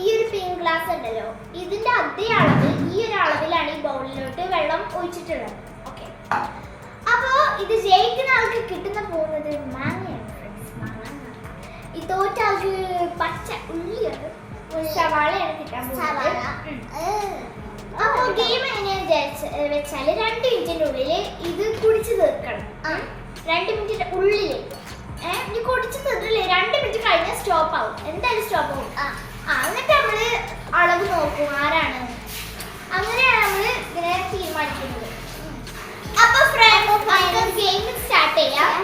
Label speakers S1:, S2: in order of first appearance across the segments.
S1: ഈ ഒരു ഫീം ഗ്ലാസ് ഉണ്ടല്ലോ ഇതിന്റെ അതേ അളവ് ഈ ഒരു അളവിലാണ് ഈ ബൗളിലോട്ട് വെള്ളം ഒഴിച്ചിട്ടുള്ളത്. ഓക്കെ അപ്പോ ഇത് ജയിക്കുന്ന ആൾക്ക് കിട്ടുന്ന പോകുന്നത് മാങ്ങയാണ് ഈ തോറ്റ ആൾക്ക് പച്ച ഉള്ളിയാണ് സവാളയാണ് കിട്ടാൻ പോകുന്നത്.
S2: അപ്പോ ഗെയിം
S1: എങ്ങനെയാണെന്ന് വെച്ചാൽ രണ്ട് മിനിറ്റിന്റെ ഉള്ളിൽ ഇത് കുടിച്ചു തീർക്കണം. രണ്ട് മിനിറ്റിന്റെ ഉള്ളിൽ ഏഹ് നീ കുടിച്ചു തീർത്തില്ലേ രണ്ട് മിനിറ്റ് കഴിഞ്ഞാൽ സ്റ്റോപ്പ് ആവും. എന്തായാലും സ്റ്റോപ്പ് ആവും. എന്നിട്ട് നമ്മൾ അളവ് നോക്കും ആരാണ് അങ്ങനെയാണ് നമ്മൾ ഇങ്ങനെ തീരുമാനിക്കുന്നത് അപ്പൊ ഫ്രണ്ട് ഗെയിം സ്റ്റാർട്ട് ചെയ്യാം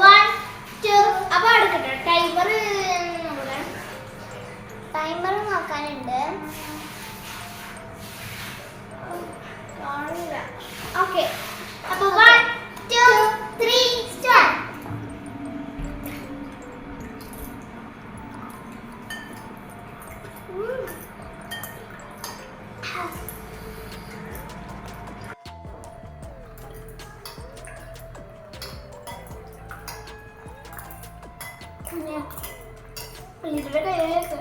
S1: വൺ ടു അപ്പൊ അടുക്കട്ടെ ടൈമർ
S2: ടൈമർ നോക്കാനുണ്ട്
S1: ഓക്കെ ഇതിന്റെ കയ്യിലേക്ക്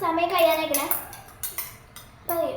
S1: സമയം കഴിയാനായിക്കണേ പറയൂ.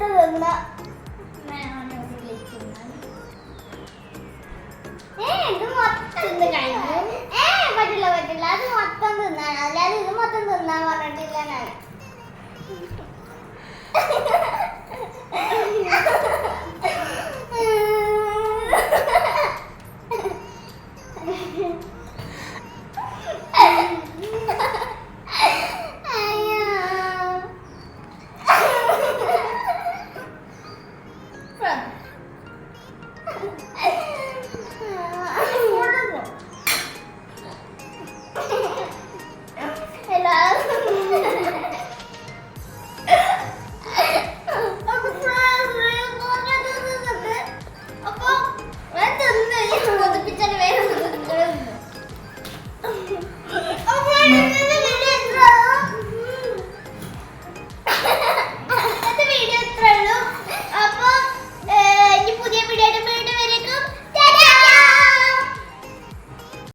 S2: ആദ്യത്തെ തിന്ന. ഏ ഇത് മൊത്തം തിന്ന് ഏ പറ്റില്ല പറ്റില്ല. അത് മൊത്തം തിന്നാണ് അല്ലാതെ ഇത് മൊത്തം തിന്നാൻ പറഞ്ഞിട്ടില്ല ഞാൻ.